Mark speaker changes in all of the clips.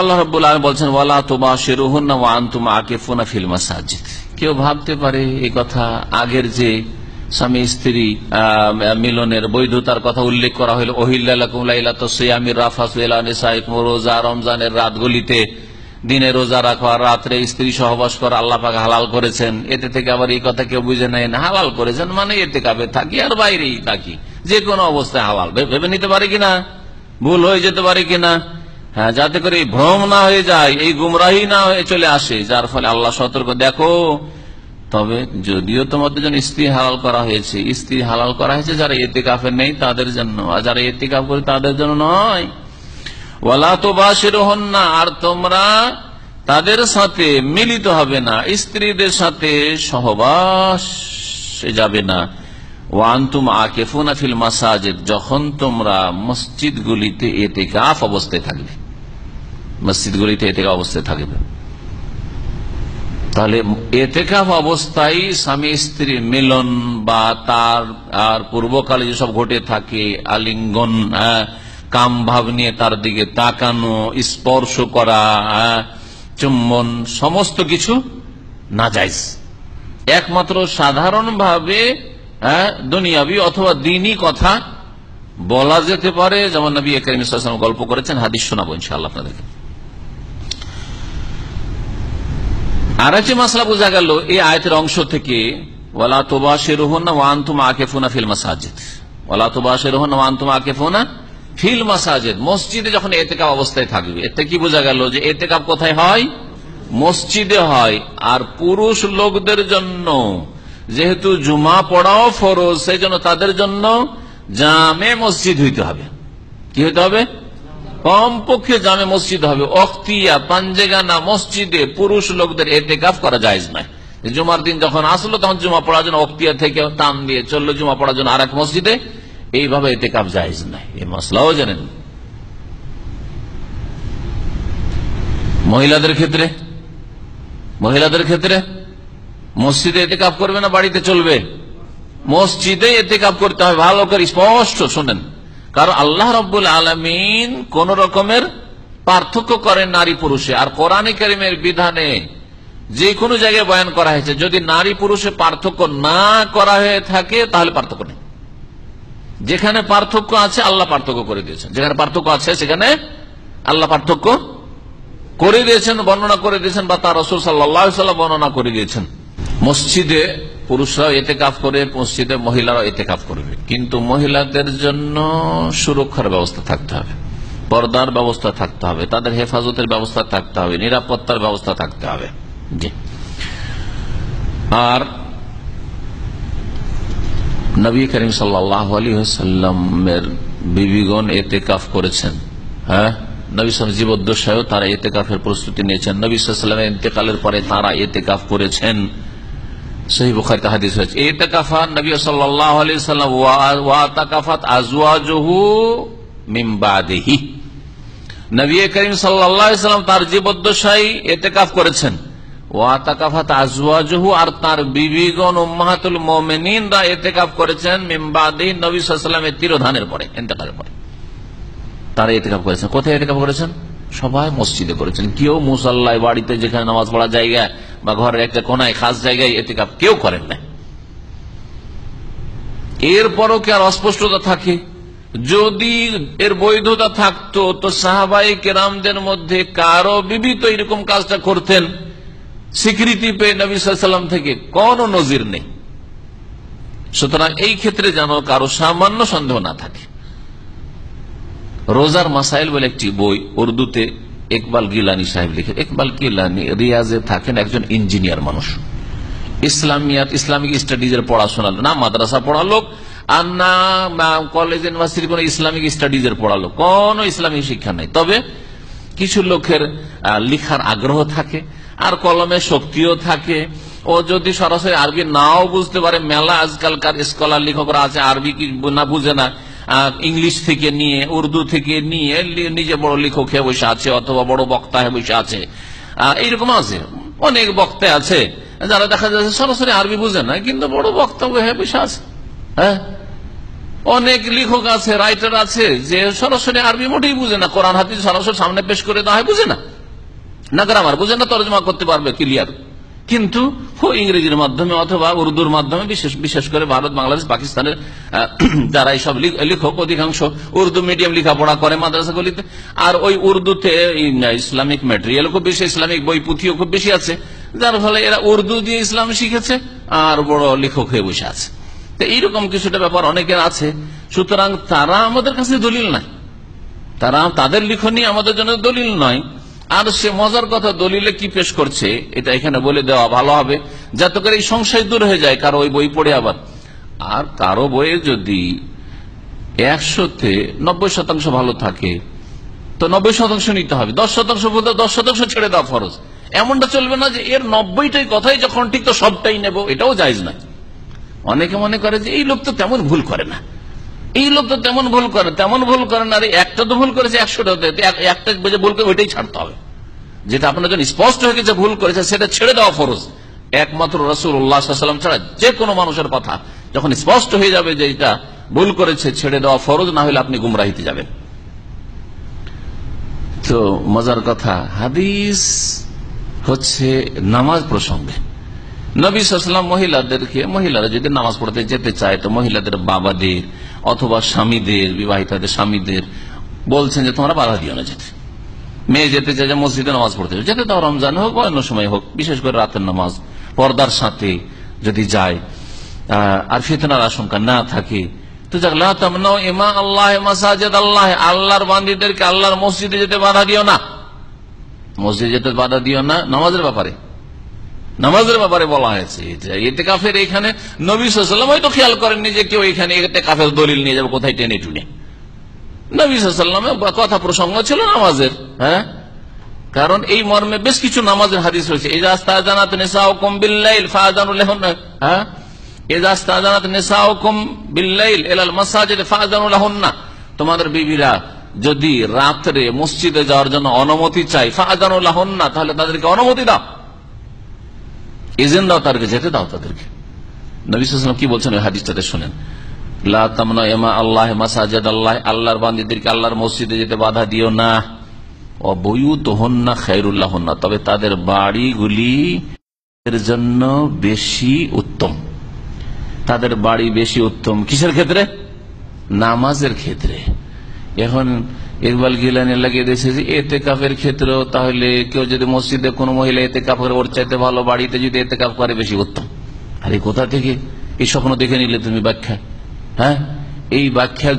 Speaker 1: আল্লাহ রব্বুল আলম বলছেন, ওয়ালা তোমা ফিল মাসাজিদ। কেউ ভাবতে পারে কথা আগের যে স্বামী স্ত্রী মিলনের বৈধতার কথা উল্লেখ করা রোজা রমজানের রাতগুলিতে দিনে রোজা রাখা রাত্রে স্ত্রী সহবাস করা, আল্লাহ হালাল করেছেন। এতে থেকে আবার এই কথা কেউ বুঝে নেয় না, হালাল করেছেন মানে এতে কাবে থাকি আর বাইরেই থাকি যে কোনো অবস্থায় হালাল। ভেবে নিতে পারে কিনা? ভুল হয়ে যেতে পারে কিনা? হ্যাঁ যাতে করে এই ভ্রম না হয়ে যায়, এই গুমরাহি না হয়ে চলে আসে, যার ফলে আল্লাহ সতর্ক। দেখো, তবে যদিও তোমাদের জন্য স্ত্রী হালাল করা হয়েছে, স্ত্রী হালাল করা হয়েছে যারা এতে কাফে নেই তাদের জন্য, আর যারা এতে কাপ করে তাদের জন্য নয়। ওয়ালা তো বাসের হন না আর তোমরা তাদের সাথে মিলিত হবে না, স্ত্রীদের সাথে সহবাস যাবে না। আকেফুনা ফিল মাসাজিদ, যখন তোমরা মসজিদগুলিতে অবস্থায় থাকবে। মসজিদগুলিতে এতে অবস্থায় থাকবে। তাহলে এতেকাফ অবস্থায় স্বামী স্ত্রী মিলন বা তার আর পূর্বকালে যেসব ঘটে থাকে আলিঙ্গন হ্যাঁ, কাম ভাব নিয়ে তার দিকে তাকানো স্পর্শ করা হ্যাঁ, চুম্বন সমস্ত কিছু না যাইজ একমাত্র সাধারণভাবে হ্যাঁ, দুনিয়াবি অথবা দিনই কথা বলা যেতে পারে। যেমন নবী করিম গল্প করেছেন হাদিস শোনাবো ইনশাআল্লাহ আপনাদেরকে। আর একটি মাসলা বোঝা গেল, এই আয়তের অংশ থেকে, ওয়ালা তোবা শেরোহনা ওয়ান্তুম আকেফুনা ফিল মাসাজিদ। ওয়ালা তোবা শেরোহনা ওয়ান্তুম আকেফুনা ফিল মাসাজিদ। মসজিদে যখন এতেকাপ অবস্থায় থাকবে, এতে কি বোঝা গেল যে এতেকাপ কোথায় হয়? মসজিদে হয়। আর পুরুষ লোকদের জন্য, যেহেতু জুমা পড়াও ফরজ সেই জন্য তাদের জন্য জামে মসজিদ হইতে হবে। কি হইতে হবে? কমপক্ষে জামে মসজিদ হবে। অক্তিয়া পাঞ্জেগানা, মসজিদে পুরুষ লোকদের এতে কাফ করা যায় নাই জুমার দিন যখন আসলো, তখন জুমা পড়ার জন্য অক্তিয়া থেকে টান দিয়ে চলল। জুমা পড়ার জন্য আর এক মসজিদে। এইভাবে এতে কাপ জায়জ নাই এই মশলাও জানেন। মহিলাদের ক্ষেত্রে? মহিলাদের ক্ষেত্রে? মসজিদে এতে কাপ করবে না, বাড়িতে চলবে? মসজিদে এতে কাপ করতে হবে। ভালো করে স্পষ্ট শোনেন। কারণ আল্লাহ রব্বুল আলমিন কোন রকমের পার্থক্য করেন নারী পুরুষে। আর কোরআন করিমের বিধানে যে কোনো জায়গায় বয়ান করা হয়েছে, যদি নারী পুরুষে পার্থক্য না করা হয়ে থাকে, তাহলে পার্থক্য নেই। যেখানে পার্থক্য আছে, আল্লাহ পার্থক্য করে দিয়েছেন। যেখানে পার্থক্য আছে, সেখানে আল্লাহ পার্থক্য করে দিয়েছেন, বর্ণনা করে দিয়েছেন, বা তার রসুল সাল্লাম বর্ণনা করে দিয়েছেন। মসজিদে পুরুষরাও এতে কাপ করে, মসজিদে মহিলারাও এতে কাপ করবে। কিন্তু মহিলাদের জন্য সুরক্ষার ব্যবস্থা থাকতে হবে। পর্দার ব্যবস্থা থাকতে হবে, তাদের হেফাজতের ব্যবস্থা থাকতে হবে, নিরাপত্তার ব্যবস্থা থাকতে হবে। জি। আর নবী করিম সাল্লামের বিবিগণ এতে কাফ করেছেন। হ্যাঁ? নবী সালাম জীবদ্দশায়ও তারা এতে কাফের প্রস্তুতি নিয়েছেন। নবী সাল্লামের ইন্তেকালের পরে তারা এতে কাফ করেছেন। ওয়া তার করেছেন। মোমেনিনরা এতেকাফ করেছেন তিরোধানের পরে ইন্তেকালের পরে। তারা করেছেন। কোথায় এতেকাফ করেছেন? সবাই মসজিদে করেছেন। কেউ মুসাল্লায় বাড়িতে যেখানে নামাজ পড়া জায়গা বা ঘরের একটা কোনায় খাস জায়গায় এতেকাফ কেউ করেন না। এরপরও কি আর অস্পষ্টতা থাকে? যদি এর বৈধতা থাকতো, তো সাহাবাই কেরামদের মধ্যে কারও বিবি তো এরকম কাজটা করতেন, স্বীকৃতি পেয়ে নবী সাল্লাম থেকে কোন নজির নেই। সুতরাং এই ক্ষেত্রে যেন কারও সামান্য সন্দেহ না থাকে। রোজার মাসাইল বলে একটি বই উর্দুতে ইকবাল গিলানি সাহেব লিখে, ইকবাল গিলানি রিয়াজে থাকেন একজন ইঞ্জিনিয়ার মানুষ। ইসলামিয়াত, ইসলামিক স্টাডিজের পড়াশোনা না, মাদ্রাসা পড়ালো আর না কলেজ ইউনিভার্সিটি কোন ইসলামিক স্টাডিজের পড়ালো কোন ইসলামিক শিক্ষা নাই। তবে কিছু লোকের লিখার আগ্রহ থাকে, আর কলমে শক্তিও থাকে। ও যদি সরাসরি আরবি নাও বুঝতে পারে, মেলা আজকালকার স্কলার লেখকরা আছে, আরবি কি না বুঝে না। ইংলিশ থেকে নিয়ে, উর্দু থেকে নিয়ে নিজে বড় লেখক হয়ে বসে আছে, অথবা বড় বক্তা হয়ে বসে আছে। এইরকম আছে। অনেক বক্তা আছে, যারা দেখা যাচ্ছে সরাসরি আরবি বুঝে না, কিন্তু বড় বক্তব্য হয়ে বসে আছে। হ্যাঁ? অনেক লেখক আছে রাইটার আছে, যে সরাসরি আরবি মোটেই বুঝে না, কোরআন হাতি সরাসরি সামনে পেশ করে দেওয়া হয়, বুঝে না। না গ্রামার বুঝে না, তর্জমা করতে পারবে ক্লিয়ার কিন্তু ইংরেজির মাধ্যমে অথবা উর্দুর মাধ্যমে, বিশেষ বিশেষ করে ভারত, বাংলাদেশ, পাকিস্তানের যারা এইসব লিখ- লেখক অধিকাংশ উর্দু মিডিয়াম লেখাপড়া করে মাদ্রাসাগুলিতে আর ওই উর্দুতে ইসলামিক ম্যাটেরিয়াল খুব বেশি, ইসলামিক বই পুঁথিও খুব বেশি আছে। যার ফলে এরা উর্দু দিয়ে ইসলাম শিখেছে আর বড় লেখক হয়ে বসে আছে। তো এইরকম কিছুটা ব্যাপার অনেকের আছে। সুতরাং তারা আমাদের কাছে দলিল নাই। তারা তাদের লিখনী আমাদের জন্য দলিল নয়। আর সে মজার কথা দলিলে কি পেশ করছে, এটা এখানে বলে দেওয়া ভালো হবে, যাতে করে এই সংশয় দূর হয়ে যায় কারও ওই বই পড়ে আবার। আর কারও বইয়ে যদি একশোতে নব্বই শতাংশ ভালো থাকে, তো নব্বই শতাংশ নিতে হবে। দশ শতাংশ বলতে দশ শতাংশ ছেড়ে দেওয়া ফরজ। এমনটা চলবে না যে এর নব্বইটাই কথাই যখন ঠিক তো সবটাই নেব, এটাও জায়জ না অনেকে মনে করে যে এই লোক তো তেমন ভুল করে না। এই লোক তো তেমন ভুল করে, তেমন ভুল করে না একটা তো ভুল করেছে, একশোটা একটা যে ভুল করে ওইটাই ছাড়তে হবে। যেটা আপনার জন্য স্পষ্ট হয়ে গেছে, ভুল করেছে, সেটা ছেড়ে দেওয়া ফরজ। একমাত্র রসুল উল্লাহাম ছাড়া যে কোনো মানুষের কথা যখন স্পষ্ট হয়ে যাবে যে এটা ভুল করেছে, ছেড়ে দেওয়া ফরজ, না হলে আপনি গুমরাহিতে যাবেন। তো মজার কথা, হাদিস হচ্ছে নামাজ প্রসঙ্গে। নবী সাল্লাম মহিলাদেরকে, মহিলারা যদি নামাজ পড়তে যেতে চায়, তো মহিলাদের বাবাদের অথবা স্বামীদের, বিবাহিতাদের স্বামীদের বলছেন যে তোমরা বাধা দিও না যেতে। মেয়ে যেতে চায় যে মসজিদে নামাজ পড়তে যেতে তাও রমজান হোক বা অন্য সময় হোক, বিশেষ করে রাতের নামাজ, পর্দার সাথে যদি যায় আর ফিতনার আশঙ্কা না থাকে, তো যাক আল্লাহ, আল্লাহর বান্দিদেরকে আল্লাহর মসজিদে যেতে বাধা দিও না। মসজিদে যেতে বাধা দিও না, নামাজের ব্যাপারে। নামাজের ব্যাপারে বলা হয়েছে এতে কাফের এখানে নবী সাল্লাম হয়তো খেয়াল করেননি যে কেউ এখানে এতে কাফের দলিল নিয়ে যাবে, কোথায় টেনে টুনে। নবী সাল্লামের কথা প্রসঙ্গ ছিল নামাজের হ্যাঁ? কারণ এই মর্মে বেশ কিছু নামাজের হাদিস রয়েছে। হ্যাঁ? তোমাদের বিবিরা যদি রাত্রে মসজিদে যাওয়ার জন্য অনুমতি চাই না তাহলে তাদেরকে অনুমতি দাও। এজেন্ট দাও তাদেরকে, যেতে দাও তাদেরকে। নবী কি বলছেন ওই হাদিসটাতে শোনেন। আল্লাহ আল্লাহ আল্লাহর মসজিদে যেতে বাধা দিও না। তবে তাদের জন্য বেশি উত্তম। তাদের বাড়ি বেশি উত্তম কিসের ক্ষেত্রে? নামাজের ক্ষেত্রে। এখন ইকবাল গিলানি লাগিয়ে দিয়েছে যে, এতে কাপের ক্ষেত্রেও তাহলে কেউ যদি মসজিদে কোনো মহিলা এতে কাপ করে, ওর চাইতে ভালো বাড়িতে যদি এতে কাপ করে, বেশি উত্তম। আরে কোথা থেকে? এই স্বপ্ন দেখে নিলে তুমি ব্যাখ্যা। হ্যাঁ? এই ব্যাখ্যা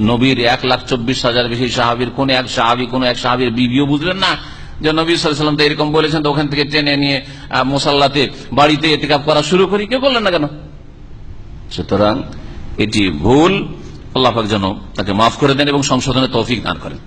Speaker 1: নবীর এক লাখ চব্বিশ হাজার বেশি সাহাবির, কোন এক সাহাবি, কোন এক সাহাবির বিবিও বুঝলেন না যে নবী সাল্লাম তো এরকম বলেছেন তো ওখান থেকে টেনে নিয়ে মোসাল্লাতে, বাড়িতে এতে কাপ করা শুরু করি। কেউ বললেন না কেন? সুতরাং এটি ভুল। আল্লাহ পাক যেন তাকে মাফ করে দেন এবং সংশোধনের তৌফিক দান করেন।